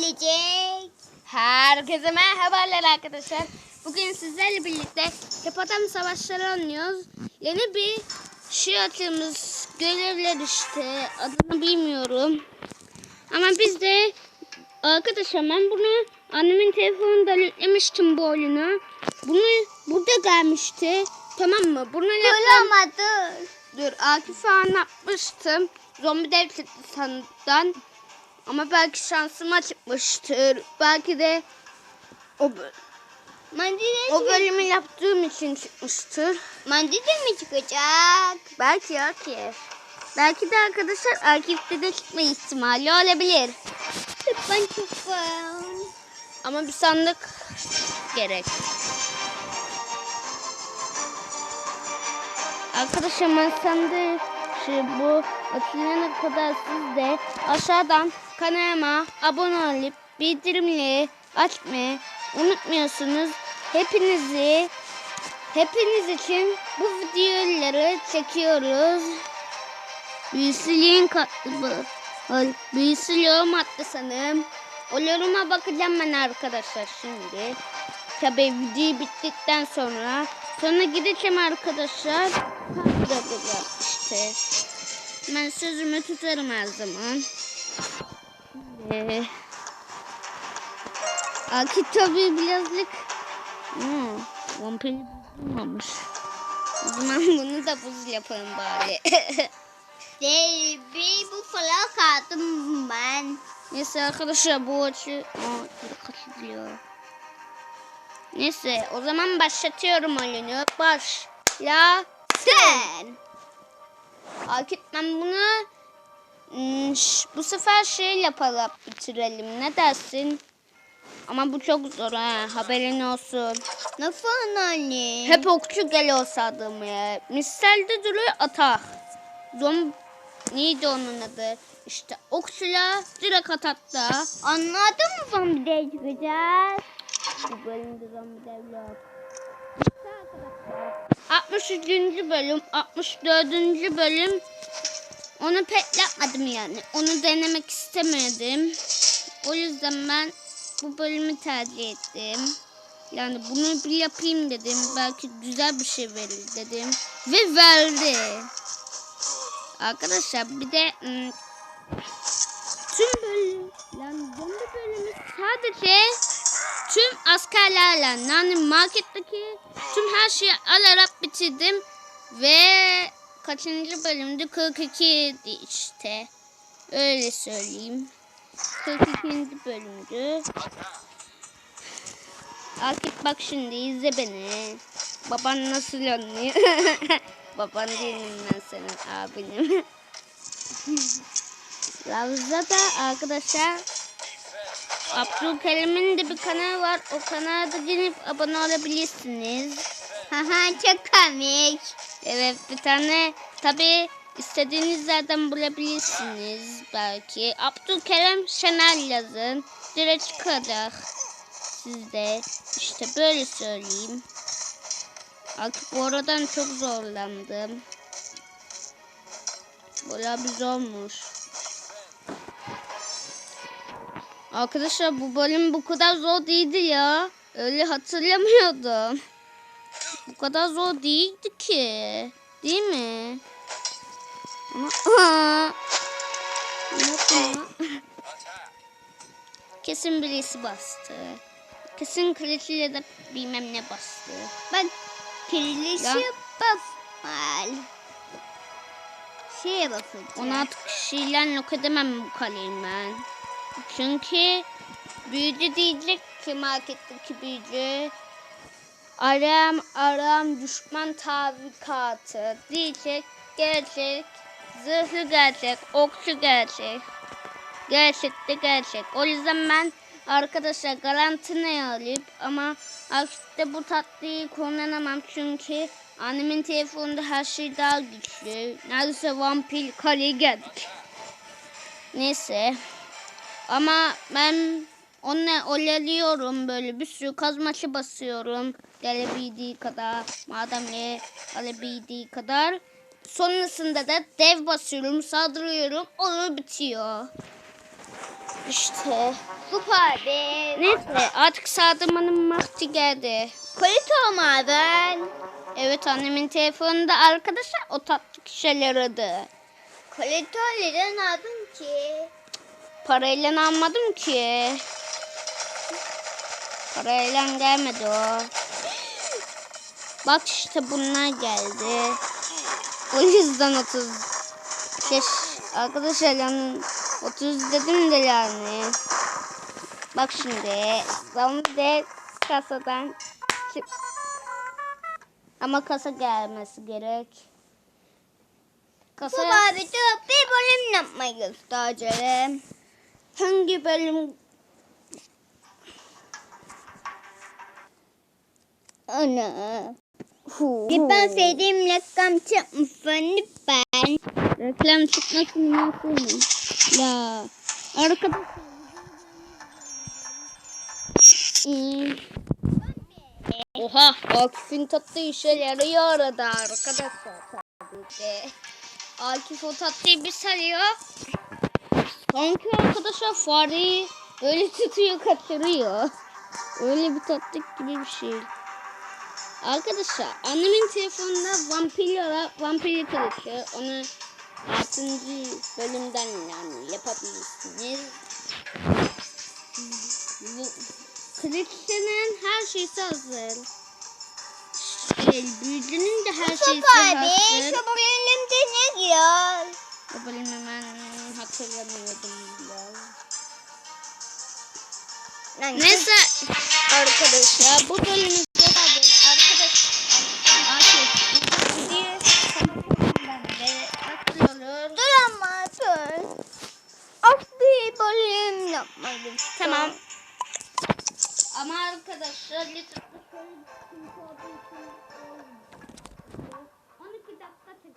gelecek. Herkese merhabalar arkadaşlar. Bugün sizlerle birlikte Hipotam Savaşları oynuyoruz. Yeni bir şey atıyoruz. Görevler işte. Adını bilmiyorum. Ama biz de arkadaşlar ben bunu annemin telefonunda yüklemiştim bu oyunu. Bunu burada gelmişti. Tamam mı? Bunu yapmam. Bulamadım. Dur Akif'e anlatmıştım. Zombi dev sandan. Ama belki şansıma çıkmıştır. Belki de o, Mandile, o bölümü yaptığım için çıkmıştır. mandile mi çıkacak? Belki Akif. Belki de arkadaşlar Akif'te de çıkma ihtimali olabilir. Ben çok. Ama bir sandık gerek. Arkadaşlar ben sandık şu bu açılana kadar siz de aşağıdan kanalıma abone olup bildirimleri açmayı unutmuyorsunuz. Hepinizi hepiniz için bu videoları çekiyoruz. Büyüsülüğün katlı Büyüsülüğüm attı sanırım. O yoruma bakacağım ben arkadaşlar şimdi. Tabii video bittikten sonra. Sonra gideceğim arkadaşlar. Kaldıracağım işte. Ben sözümü tutarım her zaman. Ee, Aki tabii birazcık hmm, vampir bulmamış. O zaman bunu da buz yapalım bari. Değil, bir bu falan kaldım ben. Neyse arkadaşlar bu açı Aa, kaçırıyor. Neyse o zaman başlatıyorum oyunu. Başla. Sen. Akif ben bunu bu sefer şey yapalım bitirelim. Ne dersin? Ama bu çok zor ha. Haberin olsun. Nasıl anne? Hep okçu gel olsa adım ya. Misalde duruyor atak. Zom neydi onun adı? İşte okçuyla direkt atakta. Anladın mı zombi de çıkacak? Bu bölümde zombi arkadaşlar. 63. bölüm, 64. bölüm. Onu pek yapmadım yani. Onu denemek istemedim. O yüzden ben bu bölümü tercih ettim. Yani bunu bir yapayım dedim. Belki güzel bir şey verir dedim. Ve verdi. Arkadaşlar bir de ım, tüm bölüm yani bölümü sadece tüm askerlerle yani marketteki tüm her şeyi alarak bitirdim ve kaçıncı bölümde 42 idi işte öyle söyleyeyim 42. bölümdü Akif bak şimdi izle beni baban nasıl anlıyor baban değilim ben senin abinim Ravza da arkadaşlar Abdülkerim'in de bir kanalı var. O kanala da gelip abone olabilirsiniz. Haha çok komik. Evet bir tane tabi istediğiniz yerden bulabilirsiniz belki. Abdülkerim Şener yazın. Direkt çıkacak. Sizde işte böyle söyleyeyim. Artık bu aradan çok zorlandım. Bayağı bir zormuş. Arkadaşlar bu bölüm bu kadar zor değildi ya. Öyle hatırlamıyordum. Bu kadar zor değildi ki. Değil mi? Ama. Kesin birisi bastı. Kesin kraliçeyle de bilmem ne bastı. Kirlisi Ya. basmal. Şeye basacak. 16 kişiyle yok edemem bu kaleyi ben. Çünkü büyücü diyecek ki marketteki büyücü. Aram aram düşman tavikatı diyecek. Gerçek. Zırhlı gerçek. Okçu gerçek. Gerçekte gerçek. O yüzden ben arkadaşlar garantine alayım ama artık bu tatlıyı kullanamam çünkü annemin telefonunda her şey daha güçlü. Neredeyse vampir kaleye geldik. Neyse. Ama ben onunla oyalıyorum böyle bir sürü kazmaçı basıyorum. Gelebildiği kadar. Madem gelebildiği kadar. Sonrasında da dev basıyorum, saldırıyorum. Olur bitiyor. İşte Süper be. Neyse artık sağdırmanın vakti geldi. Polis olmadın. Evet annemin telefonunda arkadaşlar o tatlı kişiler. Kolektörleri ne yaptın ki? Parayla almadım ki. Parayla gelmedi o. Bak işte bunlar geldi. O yüzden 30 Geç. Arkadaşlar yani 30 dedim de yani. Bak şimdi. Ben de kasadan. Ama kasa gelmesi gerek. Kasa Süper bir de bir bölüm yapmayı göstereceğim. hangi bölüm Ana. Hu. Ben sevdiğim reklam çıkmışsın lütfen. Reklam çıkmasın nasıl Ya arkadaşlar. Hmm. Oha Akif'in tatlı işe yarıyor arada arkadaşlar tabii ki. Akif o tatlıyı bir sarıyor. Sanki arkadaşlar fareyi böyle tutuyor kaçırıyor. Öyle bir tatlı gibi bir şey. Arkadaşlar annemin telefonunda vampir olarak vampir kılıcı onu 6. bölümden yani yapabilirsiniz. Kılıçların her şeysi hazır. Şey, büyücünün de her şeysi be. hazır. Şu bölümde ne diyor? O bölümü hemen hatırlamıyordum biraz. Neyse arkadaşlar bu bölümümüzde Aslı bölüm yapmadım. Tamam. Ama arkadaşlar lütfen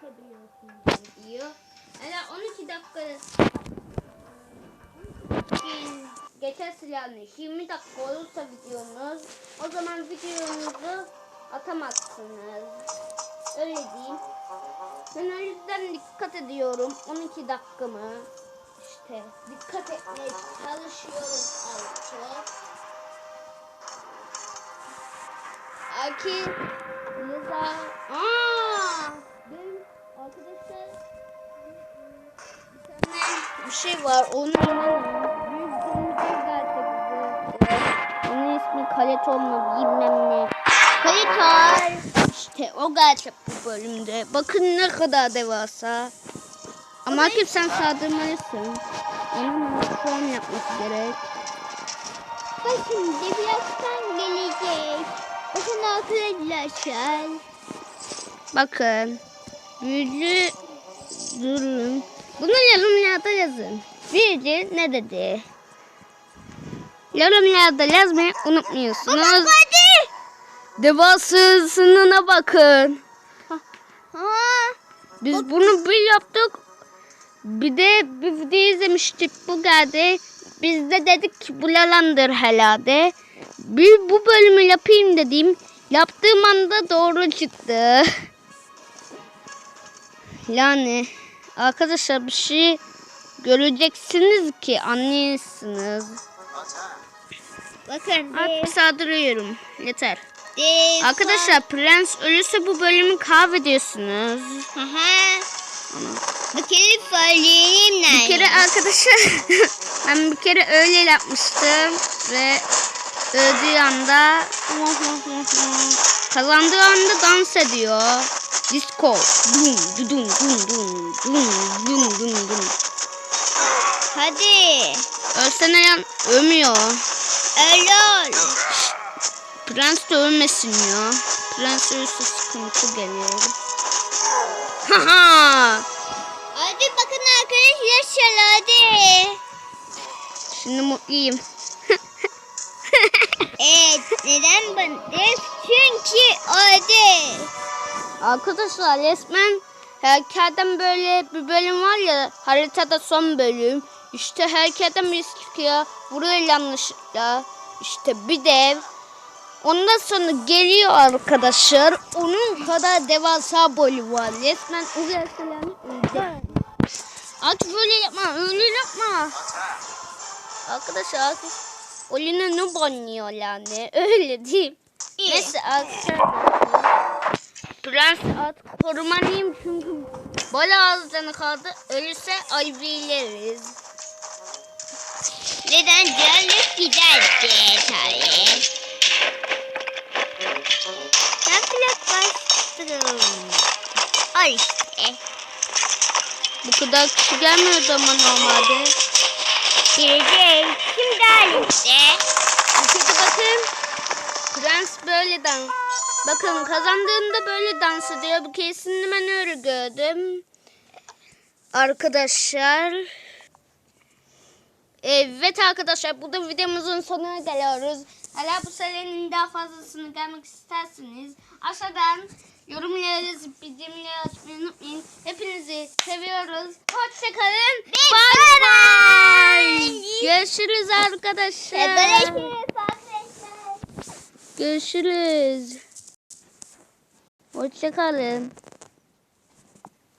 takabiliyorsun diyor. Yani 12 dakikada geçerse yani 20 dakika olursa videonuz o zaman videonuzu atamazsınız. Öyle diyeyim. Ben o yüzden dikkat ediyorum. 12 dakikamı işte dikkat etmeye çalışıyorum az çok. Aki Liza Aa! Benim arkadaşlar bir tane bir şey var. Onu onun ismi Kaleton mu bilmem ne. Kaleton işte o gerçek bu bölümde. Bakın ne kadar devasa ama Akif sen saldırmalısın onun an yapması gerek Bak şimdi birazdan gelecek. Bakın arkadaşlar. Bakın. Büyücü durun. Bunu yorumlarda yazın. Büyücü ne dedi? Yorumlarda yazmayı unutmuyorsunuz. Hadi. Devasısına bakın. Ha. Biz bunu bir yaptık. Bir de bir video izlemiştik. Bu geldi. Biz de dedik ki bu yalandır herhalde. Bir bu bölümü yapayım dedim. Yaptığım anda doğru çıktı. Yani arkadaşlar bir şey göreceksiniz ki anlıyorsunuz. Bakın. Artık saldırıyorum. Yeter. Arkadaşlar prens ölürse bu bölümü kaybediyorsunuz. Aha. Bir kere söyleyeyim nerede? Bir kere arkadaşım ben bir kere öyle yapmıştım ve öldüğü anda kazandığı anda dans ediyor. Disco. Dum dum dum dum dum dum dum dum. Hadi. Ölsene lan. Ölmüyor. Ölür. Prens de ölmesin ya. Prens ölürse sıkıntı geliyor. Haha. Hadi bakın arkadaşlar hadi. Şimdi mutluyum. Evet neden ben? Çünkü hadi. Arkadaşlar resmen herkelden böyle bir bölüm var ya haritada son bölüm. İşte herkelden birisi çıkıyor. Vuruyor yanlışlıkla. İşte bir dev. Ondan sonra geliyor arkadaşlar. Onun kadar devasa boyu var. Resmen uzay. Artık böyle yapma. Öyle yapma. Arkadaşlar artık oyunu noob oynuyor yani. Öyle değil. İyi. Neyse arkadaşlar. Prens artık korumalıyım çünkü bala ağızlarına kaldı. Ölürse ayıbiliriz. Neden canlık giderdi tabii. Ben bastım. Al işte. Bu kadar kişi gelmiyordu ama normalde. Gireceğim. Şimdi al işte. Çünkü bakın Prens böyle dans. Bakın kazandığında böyle dans ediyor. Bu kesin öyle gördüm. Arkadaşlar. Evet arkadaşlar bu da videomuzun sonuna geliyoruz. Hala bu serinin daha fazlasını gelmek isterseniz aşağıdan yorumlarınızı bildirimleri açmayı unutmayın. Hepinizi seviyoruz. Hoşçakalın. Bye bye. Görüşürüz arkadaşlar. Görüşürüz arkadaşlar. Görüşürüz. Hoşçakalın.